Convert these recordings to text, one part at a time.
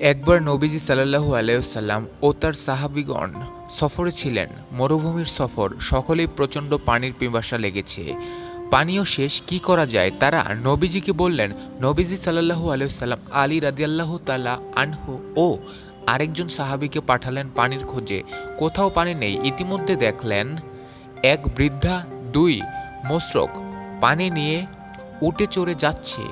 একবার নবীজি সাল্লাহু আলাইসাল্লাম ও তার সাহাবিগণ সফরে ছিলেন। মরুভূমির সফর সকলেই প্রচণ্ড পানির পিপাসা লেগেছে। পানীয় শেষ কি করা যায় তারা নবীজিকে বললেন, নবীজি সাল্লাহু আলাইসাল্লাম আলী রাদিয়াল্লাহু তালা আনহু ও আরেকজন সাহাবিকে পাঠালেন পানির খোঁজে। কোথাও পানি নেই। ইতিমধ্যে দেখলেন, এক বৃদ্ধা, দুই মোশরক পানি নিয়ে উঠে চড়ে যাচ্ছে।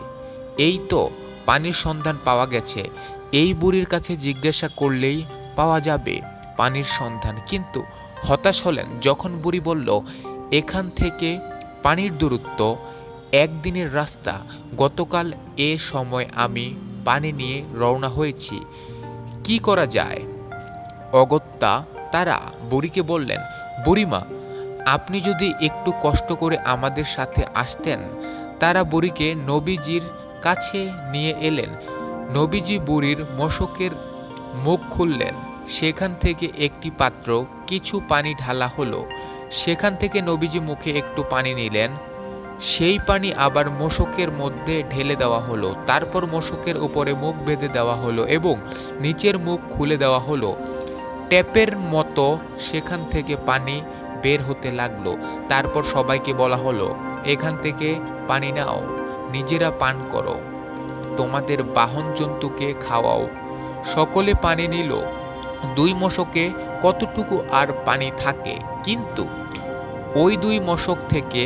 এই তো পানির সন্ধান পাওয়া গেছে। এই বুড়ির কাছে জিজ্ঞাসা করলেই পাওয়া যাবে পানির সন্ধান। কিন্তু হতাশ হলেন যখন বুড়ি বলল, এখান থেকে পানির দূরত্ব একদিনের রাস্তা। গতকাল এ সময় আমি পানি নিয়ে রওনা হয়েছি। কি করা যায়? অগত্যা তারা বুড়িকে বললেন, বুড়িমা, আপনি যদি একটু কষ্ট করে আমাদের সাথে আসতেন। তারা বুড়িকে নবীজির কাছে নিয়ে এলেন। নবীজি বুড়ির মশকের মুখ খুললেন। সেখান থেকে একটি পাত্র, কিছু পানি ঢালা হলো। সেখান থেকে নবীজি মুখে একটু পানি নিলেন। সেই পানি আবার মশকের মধ্যে ঢেলে দেওয়া হলো। তারপর মশকের উপরে মুখ বেঁধে দেওয়া হলো এবং নিচের মুখ খুলে দেওয়া হলো। ট্যাপের মতো সেখান থেকে পানি বের হতে লাগল। তারপর সবাইকে বলা হলো, এখান থেকে পানি নাও। নিজেরা পান করো। তোমাদের বাহন জন্তুকে খাওয়াও। সকলে পানি নিল। দুই মশকে কতটুকু আর পানি থাকে? কিন্তু ওই দুই মশক থেকে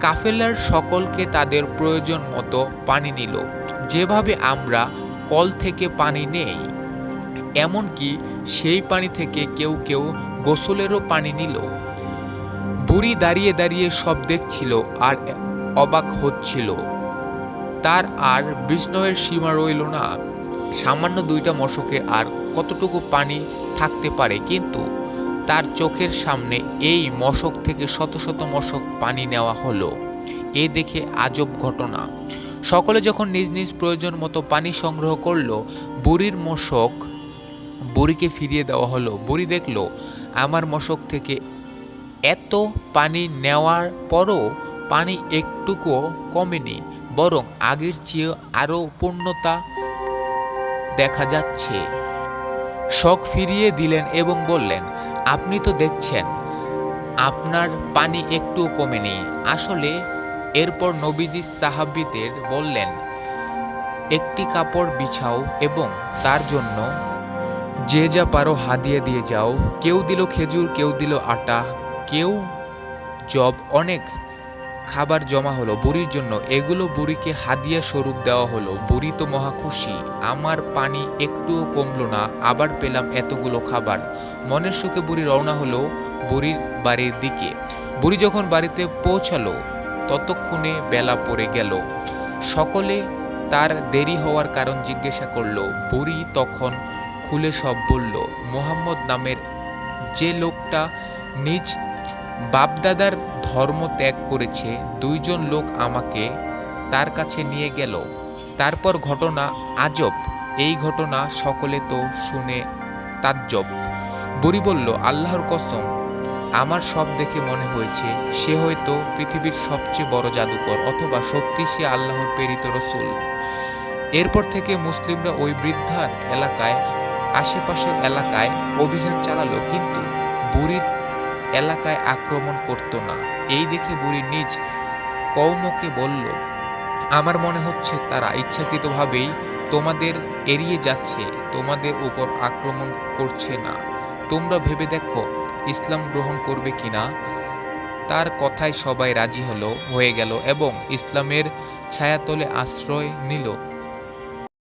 কাফেলার সকলকে তাদের প্রয়োজন মতো পানি নিল। যেভাবে আমরা কল থেকে পানি নেই, এমনকি সেই পানি থেকে কেউ কেউ গোসলেরও পানি নিল। বুড়ি দাঁড়িয়ে দাঁড়িয়ে সব দেখছিল আর অবাক হচ্ছিল। তার আর বিষ্ণয়ের সীমা রইল না। সামান্য দুইটা মশকের আর কতটুকু পানি থাকতে পারে কিন্তু তার চোখের সামনে এই মশক থেকে শত শত মশক পানি নেওয়া হলো। এ দেখে আজব ঘটনা। সকলে যখন নিজ নিজ প্রয়োজন মতো পানি সংগ্রহ করল, বুড়ির মশক বুড়িকে ফিরিয়ে দেওয়া হলো। বুড়ি দেখল, আমার মশক থেকে এত পানি নেওয়ার পরও পানি একটুকুও কমেনি। বরং আগের চেয়ে আরও পূর্ণতা দেখা যাচ্ছে। শখ ফিরিয়ে দিলেন এবং বললেন, আপনি তো দেখছেন, আপনার পানি একটুও কমেনি আসলে এরপর নবীজি সাহাবিদের বললেন, একটি কাপড় বিছাও এবং তার জন্য যে যা পারো হাদিয়া দিয়ে যাও। কেউ দিল খেজুর, কেউ দিল আটা, কেউ জব অনেক খাবার জমা হলো বুড়ির জন্য। এগুলো বুড়িকে হাদিয়া স্বরূপ দেওয়া হলো। বুড়ি তো মহা খুশি। আমার পানি একটুও কমলো না। আবার পেলাম এতগুলো খাবার। মনের সুখে বুড়ি রওনা হলো বুড়ির বাড়ির দিকে। বুড়ি যখন বাড়িতে পৌঁছালো, ততক্ষণে বেলা পড়ে গেল। সকলে তার দেরি হওয়ার কারণ জিজ্ঞাসা করল। বুড়ি তখন খুলে সব বলল, মোহাম্মদ নামের যে লোকটা নিজ বাপদাদার ধর্ম ত্যাগ করেছে, দুইজন লোক আমাকে তার কাছে নিয়ে গেল। তারপর ঘটনা আজব। এই ঘটনা সকলে তো শুনে তাজ্জব। বুড়ি বলল, আল্লাহর কসম, আমার সব দেখে মনে হয়েছে, সে হয়তো পৃথিবীর সবচেয়ে বড় জাদুকর অথবা সত্যি সে আল্লাহর প্রেরিত রসুল। এরপর থেকে মুসলিমরা ওই বৃদ্ধার এলাকায়, আশেপাশের এলাকায় অভিযান চালালো। কিন্তু বুড়ির এলাকায় আক্রমণ করত না। এই দেখে বুড়ি নিজ কৌমকে বলল, আমার মনে হচ্ছে তারা ইচ্ছাকৃতভাবেই তোমাদের এড়িয়ে যাচ্ছে, তোমাদের উপর আক্রমণ করছে না। তোমরা ভেবে দেখো ইসলাম গ্রহণ করবে কিনা তার কথায় সবাই রাজি হলো, হয়ে গেল এবং ইসলামের ছায়াতলে আশ্রয় নিল।